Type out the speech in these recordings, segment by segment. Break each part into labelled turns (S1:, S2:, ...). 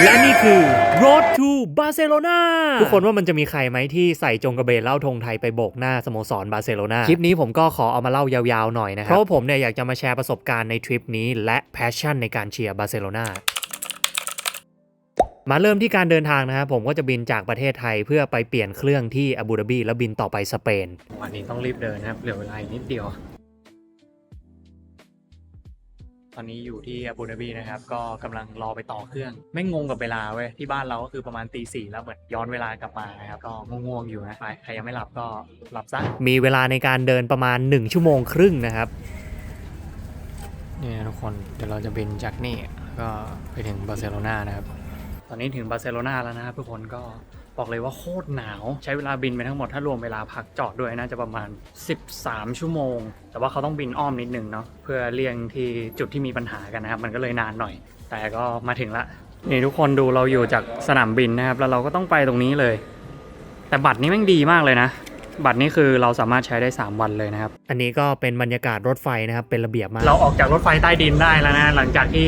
S1: และนี่คือ Road to Barcelona ทุกคนว่ามันจะมีใครไหมที่ใส่จงกระเบนเล่าธงไทยไปโบกหน้าสโมสรบาร์เซโลนาคลิปนี้ผมก็ขอเอามาเล่ายาวๆหน่อยนะครับเพราะว่าผมเนี่ยอยากจะมาแชร์ประสบการณ์ในทริปนี้ และแพชชั่นในการเชียร์บาร์เซโลนามาเริ่มที่การเดินทางนะครับผมก็จะบินจากประเทศไทยเพื่อไปเปลี่ยนเครื่องที่อาบูดาบีแล้วบินต่อไปสเปน วันนี้ต้องรีบเดินนะครับเหลือเวลาอีกนิดเดียว ตอนนี้อยู่ที่อาบูดาบีนะครับ ก็กำลังรอไปต่อเครื่อง ไม่งงกับเวลาเว้ย ที่บ้านเราก็คือประมาณตีสี่แล้วเหมือนย้อนเวลากลับมานะครับ ก็ง่วงๆอยู่นะไปใครยังไม่หลับก็หลับซะ มีเวลาในการเดินประมาณ 1 ชั่วโมงครึ่งนะครับนี่ทุกคน เดี๋ยวเราจะบินจากนี่แล้วก็ไปถึงบาร์เซโลนานะครับ ตอนนี้ถึงบาร์เซโลนาแล้วนะครับทุกคนก็ บอกเลยว่าโคตรหนาว ใช้เวลาบินไปทั้งหมดถ้ารวมเวลาพักจอดด้วยน่าจะประมาณ 13 ชั่วโมง แต่ว่าเขาต้องบินอ้อมนิดนึงเนาะเพื่อเลี่ยงที่จุดที่มีปัญหากันนะครับ มันก็เลยนานหน่อย แต่ก็มาถึงละนี่ทุกคนดูเราอยู่จากสนามบินนะครับ แล้วเราก็ต้องไปตรงนี้เลย แต่บัตรนี้แม่งดีมากเลยนะ บัตรนี้คือเราสามารถใช้ได้ 3 วันเลยนะครับ อันนี้ก็เป็นบรรยากาศรถไฟนะครับ เป็นระเบียบมาก เราออกจากรถไฟใต้ดินได้แล้วนะ หลังจากที่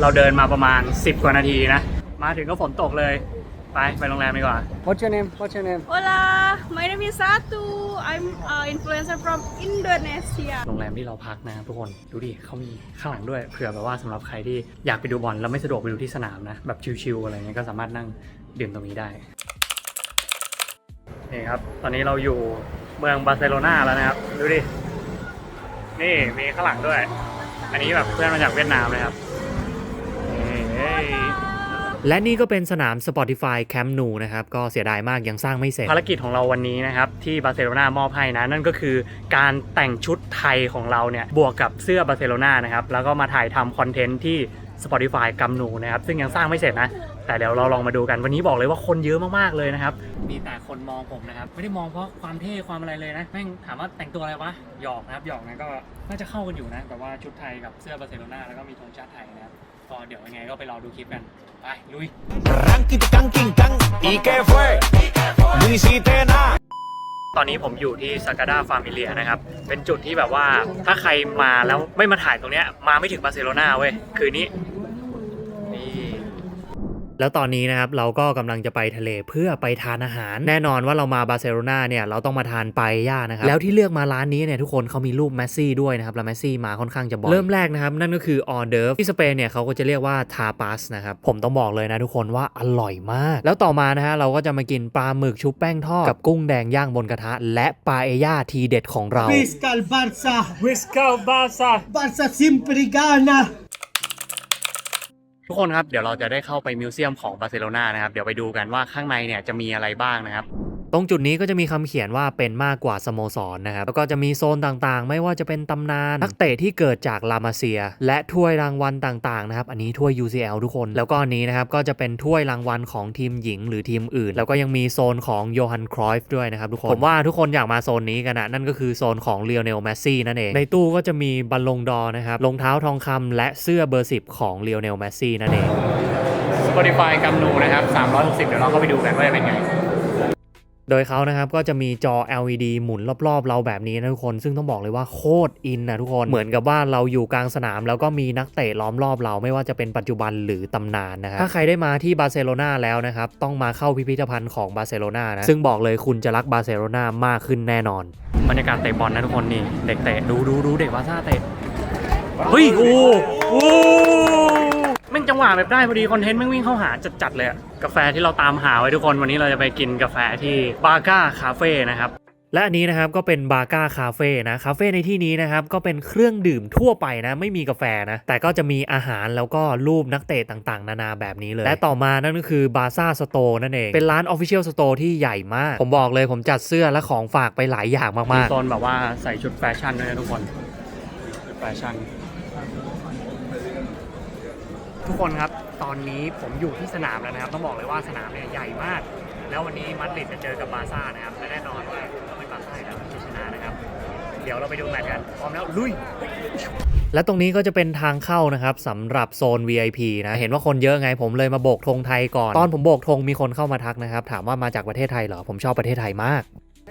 S1: เราเดินมาประมาณ 10 กว่านาทีนะ มาถึงก็ฝนตกเลย ไป ไปโรงแรมดีกว่า
S2: What's your name? What's your name?
S3: Hola, my name is Satu. I'm uh, influencer from Indonesia.
S1: โรงแรมที่เราพักนะครับทุกคนดูดิเขามีข้างหลังด้วยเผื่อแบบว่าสำหรับใครที่อยากไปดูบอลแล้วไม่สะดวกไปดูที่สนามนะ แบบชิลๆอะไรเงี้ยก็สามารถนั่งดื่มตรงนี้ได้นี่ครับ ตอนนี้เราอยู่เมืองบาร์เซโลนาแล้วนะครับ ดูดิ นี่มีข้างหลังด้วย อันนี้แบบเพื่อนมาจากเวียดนามเลยครับนี่ และนี่ก็เป็นสนาม Spotify Camp Nou นะครับ ก็เสียดายมากยังสร้างไม่เสร็จ ภารกิจของเราวันนี้นะครับ ที่บาร์เซโลนามอบให้นะ นั่นก็คือการแต่งชุดไทยของเราเนี่ย บวกกับเสื้อบาร์เซโลนานะครับ แล้วก็มาถ่ายทำคอนเทนต์ที่ Spotify กัมนูนะครับ ซึ่งยังสร้างไม่เสร็จนะ แต่เดี๋ยวเราลองมาดูกันวันนี้บอกเลยว่าคนเยอะมากๆเลยนะครับ มีแต่คนมองผมนะครับ ไม่ได้มองเพราะความเท่ความอะไรเลยนะแม่งถามว่าแต่งตัวอะไรวะหยอกนะครับหยอกนะก็น่าจะเข้ากันอยู่นะแบบว่าชุดไทยกับเสื้อบาร์เซโลนาแล้วก็มีธงชาติไทยนะครับ ก็เดี๋ยวยังไงก็ไปรอดูคลิปกัน ไปลุย
S4: Ranking, can, king, can. ¿Y qué fue? No hiciste nada.
S1: ตอนนี้ผมอยู่ที่ซากาดาฟามิเลียนะครับ เป็นจุดที่แบบว่าถ้าใครมาแล้วไม่มาถ่ายตรงเนี้ยมาไม่ถึงบาร์เซโลนาเว้ย คืนนี้นี่ แล้วตอนนี้นะครับเราก็กำลังจะไปทะเลเพื่อไปทานอาหาร แน่นอนว่าเรามาบาร์เซโลนาเนี่ยเราต้องมาทานปาเอย่านะครับแล้วที่เลือกมาร้านนี้เนี่ยทุกคนเขามีรูปแมสซี่ด้วยนะครับแล้วแมสซี่มาค่อนข้างจะบ่อยเริ่มแรกนะครับนั่นก็คือออเดิร์ฟที่สเปนเนี่ยเขาก็จะเรียกว่าทาปาสนะครับผมต้องบอกเลยนะทุกคนว่าอร่อยมาก แล้วต่อมานะฮะเราก็จะมากินปลาหมึกชุบแป้งทอดกับกุ้งแดงย่างบนกระทะ และปาเอย่าทีเด็ดของเรา
S2: Visca el Barça!
S1: วิสกาบาซา
S2: Barça siempre gana!
S1: ทุกคนครับเดี๋ยวเราจะได้เข้าไปมิวเซียมของบาร์เซโลนานะครับเดี๋ยวไปดูกันว่าข้างในเนี่ยจะมีอะไรบ้างนะครับ ตรงจุดนี้ก็จะมีคำเขียนว่าเป็นมากกว่าสโมสรนะครับ แล้วก็จะมีโซนต่างๆ ไม่ว่าจะเป็นตำนานนักเตะที่เกิดจากลามาเซีย และถ้วยรางวัลต่างๆนะครับอันนี้ถ้วย UCL ทุกคน แล้วก็อันนี้นะครับก็จะเป็นถ้วยรางวัลของทีมหญิงหรือทีมอื่น แล้วก็ยังมีโซนของโยฮันครอยฟ์ด้วยนะครับทุกคนผมว่าทุกคนอยากมาโซนนี้กันนะนั่นก็คือโซนของเลียวเนลแมสซี่นั่นเอง ในตู้ก็จะมีบัลลงดอนะครับรองเท้าทองคำและเสื้อเบอร์ 10 ของเลียวเนลแมสซี่นั่นเอง Spotify กัมนูนะครับ360 เดี๋ยวเราก็ไปดูกันว่าจะเป็นไง โดยเขานะครับก็จะมีจอ LED หมุนรอบๆ เราแบบนี้นะทุกคน ซึ่งต้องบอกเลยว่าโคตรอินนะทุกคนเหมือนกับว่าเราอยู่กลางสนาม แล้วก็มีนักเตะล้อมรอบเราไม่ว่าจะเป็นปัจจุบันหรือตำนานนะครับถ้าใครได้มาที่บาร์เซโลนาแล้วนะครับต้องมาเข้าพิพิธภัณฑ์ของบาร์เซโลนานะซึ่งบอกเลยคุณจะรักบาร์เซโลนามากขึ้นแน่นอน บรรยากาศเตะบอลนะทุกคนนี่เด็กเตะดูดูดูเด็กบาร์ซ่าเตะเฮ้ยโอ้โอ้แม่งจังหวะแบบได้พอดีคอนเทนต์แม่งวิ่งเข้าหาจัดๆเลยอะกาแฟที่เราตามหาไว้ทุกคนวันนี้เราจะไปกินกาแฟที่บาก้าคาเฟ่นะครับและอันนี้นะครับก็เป็นบาก้าคาเฟ่นะคาเฟ่ในที่นี้นะครับก็เป็นเครื่องดื่มทั่วไปนะไม่มีกาแฟนะแต่ก็จะมีอาหารแล้วก็รูปนักเตะต่างๆ นานาแบบนี้เลย และต่อมานั่นก็คือบาซ่าสโตร์นั่นเอง เป็นร้านออฟฟิเชียลสโตร์ที่ใหญ่มาก ผมบอกเลยผมจัดเสื้อและของฝากไปหลายอย่างมากๆโซนแบบว่าใส่ชุดแฟชั่นด้วยนะทุกคนชุดแฟชั่น ทุกคนครับ ตอนนี้ผมอยู่ที่สนามแล้วนะครับ ต้องบอกเลยว่าสนามเนี่ยใหญ่มาก แล้ววันนี้มัดริดจะเจอกับบาร์ซ่านะครับและแน่นอนว่าต้องเป็นบาร์ซ่าอยู่แล้วที่ชนะนะครับ เดี๋ยวเราไปดูแมตช์กัน พร้อมแล้วลุย และตรงนี้ก็จะเป็นทางเข้านะครับสำหรับโซน VIP นะ เห็นว่าคนเยอะไงผมเลยมาโบกธงไทยก่อน ตอนผมโบกธงมีคนเข้ามาทักนะครับ ถามว่ามาจากประเทศไทยเหรอ ผมชอบประเทศไทยมาก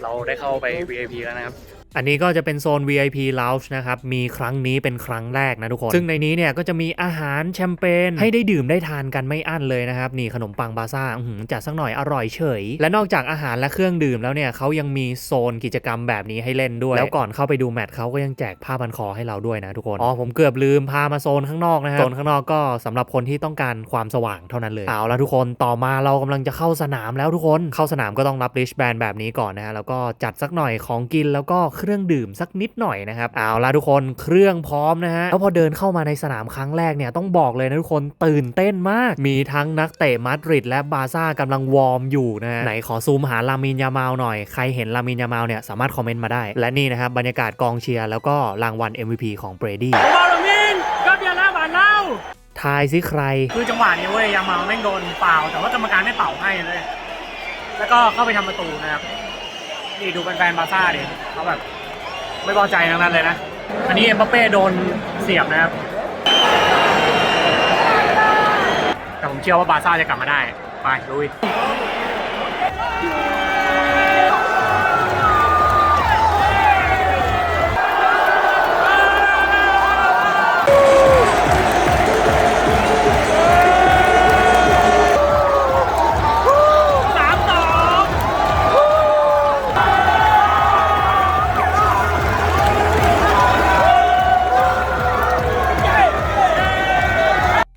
S1: เราได้เข้าไป VIP แล้วนะครับ อันนี้ก็จะเป็นโซน VIP Lounge นะครับ มีครั้งนี้เป็นครั้งแรกนะทุกคน ซึ่งในนี้เนี่ยก็จะมีอาหารแชมเปญให้ได้ดื่มได้ทานกันไม่อั้นเลยนะครับ นี่ขนมปังบาซ่าจัดสักหน่อยอร่อยเฉย และนอกจากอาหารและเครื่องดื่มแล้วเนี่ยเขายังมีโซนกิจกรรมแบบนี้ให้เล่นด้วย แล้วก่อนเข้าไปดูแมตช์เขาก็ยังแจกผ้าพันคอให้เราด้วยนะทุกคน อ๋อผมเกือบลืมพามาโซนข้างนอกนะฮะ โซนข้างนอกก็สำหรับคนที่ต้องการความสว่างเท่านั้นเลย เอาละทุกคน ต่อมาเรากำลังจะเข้าสนามแล้วทุกคน เข้าสนามก็ต้องรับริชแบนแบบนี้ก่อนนะฮะ แล้วก็จัดสักหน่อยของกินแล้วก็เครื่องดื่มสักนิดหน่อยนะครับเอาละทุกคนเครื่องพร้อมนะฮะแล้วพอเดินเข้ามาในสนามครั้งแรกเนี่ยต้องบอกเลยนะทุกคนตื่นเต้นมาก มีทั้งนักเตะมาดริดและบาร์ซ่ากำลังวอร์มอยู่นะฮะไหนขอซูมหาลามินยามาลหน่อยใครเห็นลามินยามาลเนี่ยสามารถคอมเมนต์มาได้ และนี่นะครับบรรยากาศกองเชียร์แล้วก็รางวัล MVP ของเบรดี้
S5: บอลมินก็เบียร์หน้าบานเล่า
S1: ทายซิใคร
S5: คือจังหวะนี้เว้ยยามาแม่งโดนเป่า แต่ว่ากรรมการไม่เป่าให้เลย แล้วก็เข้าไปทำประตูนะครับ นี่ดูเป็นแฟนบาร์ซ่าดิเขาแบบ ไม่พอใจทั้งนั้นเลยนะ อันนี้เอ็มบัปเป้โดนเสียบนะครับ แต่ผมเชื่อว่าบาซ่าจะกลับมาได้ ไปลุย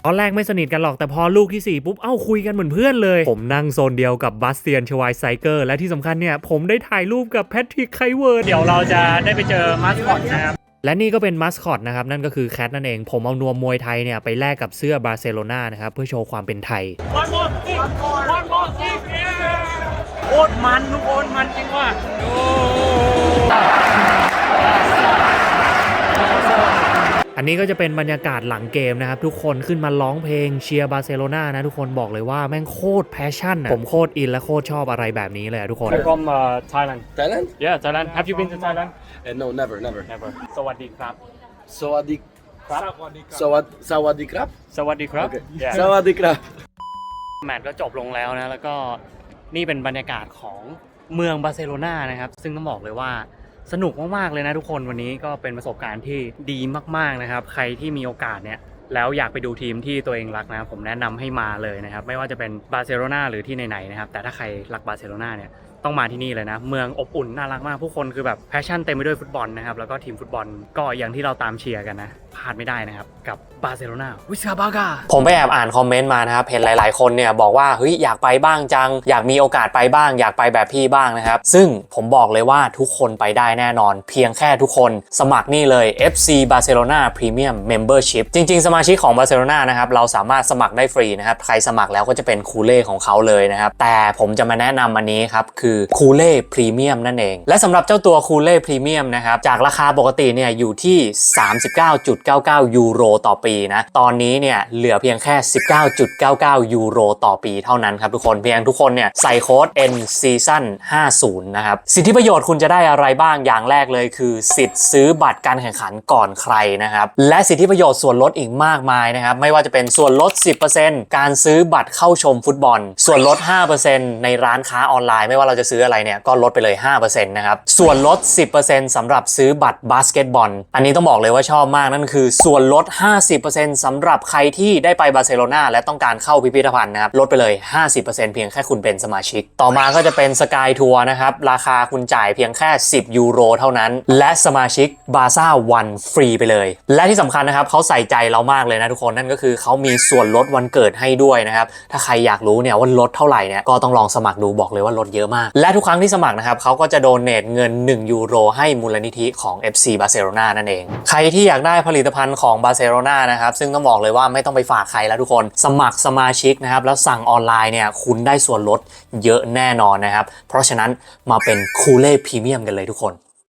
S1: ตอนแรกไม่สนิทกันหรอกแต่พอลูกที่ 4 ปุ๊บ เอ้าคุยกันเหมือนเพื่อนเลย ผมนั่งโซนเดียวกับบัสเตียนชวายไซเกอร์ และที่สำคัญเนี่ย ผมได้ถ่ายรูปกับแพทริกไคเวิร์ด
S5: เดี๋ยวเราจะได้ไปเจอมาสคอตนะครับ
S1: และนี่ก็เป็นมัสคอตนะครับ นั่นก็คือแคทนั่นเอง ผมเอานวมมวยไทยเนี่ยไปแลกกับเสื้อบาร์เซโลนานะครับ เพื่อโชว์ความเป็นไทย
S5: วันบอลสิวันบอลสิโคตรมันทุกคนมันจริงว่ะ
S1: อันนี้ก็จะเป็นบรรยากาศหลังเกมนะครับ ทุกคนขึ้นมาร้องเพลงเชียร์บาร์เซโลนานะ ทุกคนบอกเลยว่าแม่งโคตรแพชชั่นอะผมโคตรอินและโคตรชอบอะไรแบบนี้เลยอะทุกคน
S5: from uh, Thailand
S6: Thailand?
S5: yeah Thailand have you been to Thailand
S6: Uh, no, never, never.
S5: never สวัสดีครับ
S6: Sawadi
S5: ครับ
S6: Sawad Sawadi Krab?
S5: สวัสดีครับ
S6: Okay.
S5: Yeah.
S6: Sawadi Krab.
S1: แมตช์ก็จบลงแล้วนะ แล้วก็นี่เป็นบรรยากาศของเมืองบาร์เซโลนานะครับ ซึ่งต้องบอกเลยว่า สนุกมากๆเลยนะทุกคนวันนี้ก็เป็นประสบการณ์ที่ดีมากๆนะครับ ใครที่มีโอกาสเนี่ยแล้วอยากไปดูทีมที่ตัวเองรักนะผมแนะนำให้มาเลยนะครับ ไม่ว่าจะเป็นบาร์เซโลนาหรือที่ไหนๆนะครับ แต่ถ้าใครรักบาร์เซโลนาเนี่ย ต้องมาที่นี่เลยนะ เมืองอบอุ่นน่ารักมากผู้คนคือแบบแพชชั่นเต็มไปด้วยฟุตบอลนะครับแล้วก็ทีมฟุตบอลก็อย่างที่เราตามเชียร์กันนะพลาดไม่ได้นะครับ กับบาร์เซโลนาวิสคาบากาผมไปแอบอ่านคอมเมนต์มานะครับเห็นหลาย ๆ คนเนี่ยบอกว่าเฮ้ยอยากไปบ้างจัง อยากมีโอกาสไปบ้าง อยากไปแบบพี่บ้างนะครับ ซึ่งผมบอกเลยว่าทุกคนไปได้แน่นอน เพียงแค่ทุกคนสมัครนี่เลย FC Barcelona Premium Membership จริง ๆ สมาชิกของ Barcelona นะครับเราสามารถสมัครได้ฟรีนะครับใครสมัครแล้วก็จะเป็นคูเล่ของเขาเลยนะครับแต่ผมจะมาแนะนำอันนี้ครับคือคูเล่พรีเมียมนั่นเอง และสำหรับเจ้าตัวคูเล่พรีเมียมนะครับ จากราคาปกติเนี่ยอยู่ที่ 39.99 ยูโรต่อปีนะ ตอนนี้เนี่ยเหลือเพียงแค่ 19.99 ยูโรต่อปีเท่านั้นครับทุกคน เพียงทุกคนเนี่ยใส่โค้ด N Season 50 นะครับ สิทธิประโยชน์คุณจะได้อะไรบ้างอย่างแรกเลยคือ สิทธิ์ซื้อบัตรการแข่งขันก่อนใครนะครับ และสิทธิประโยชน์ส่วนลดอีกมากมายนะครับ ไม่ว่าจะเป็นส่วนลด 10%การซื้อบัตรเข้าชมฟุตบอล ส่วนลด 5%ในร้านค้าออนไลน์ไม่ว่าเราจะซื้ออะไรเนี่ยก็ลดไปเลย 5%นะครับ ส่วนลด 10%สำหรับซื้อบัตรบาสเกตบอล อันนี้ต้องบอกเลยว่าชอบมากนั่นคือ ส่วนลด 50%สำหรับใครที่ได้ไปบาร์เซโลนาและต้องการเข้าพิพิธภัณฑ์นะครับ ลดไปเลย 50%เพียงแค่คุณเป็นสมาชิก ต่อมาก็จะเป็นสกายทัวร์นะครับ ราคาคุณจ่ายเพียงแค่ 10 ยูโรเท่านั้น และสมาชิกบาซ่าวันฟรีไปเลย และที่สำคัญนะครับเขาใส่ใจเรามากเลยนะทุกคนนั่นก็คือเขามีส่วนลดวันเกิดให้ด้วยนะครับถ้าใครอยากรู้เนี่ยว่าลดเท่าไหร่เนี่ยก็ต้องลองสมัครดูบอกเลยว่าลดเยอะมากและทุกครั้งที่สมัครนะครับเขาก็จะโดเนทเงิน 1 ยูโร ให้มูลนิธิของ FC บาร์เซโลนานั่นเอง ใครที่อยากได้ผลิตภัณฑ์ของบาร์เซโลนานะครับซึ่งต้องบอกเลยว่าไม่ต้องไปฝากใครแล้วทุกคนสมัครสมาชิกนะครับแล้วสั่งออนไลน์เนี่ยคุณได้ส่วนลดเยอะแน่นอนนะครับเพราะฉะนั้นมาเป็นคูเล่พรีเมียมกันเลยทุกคน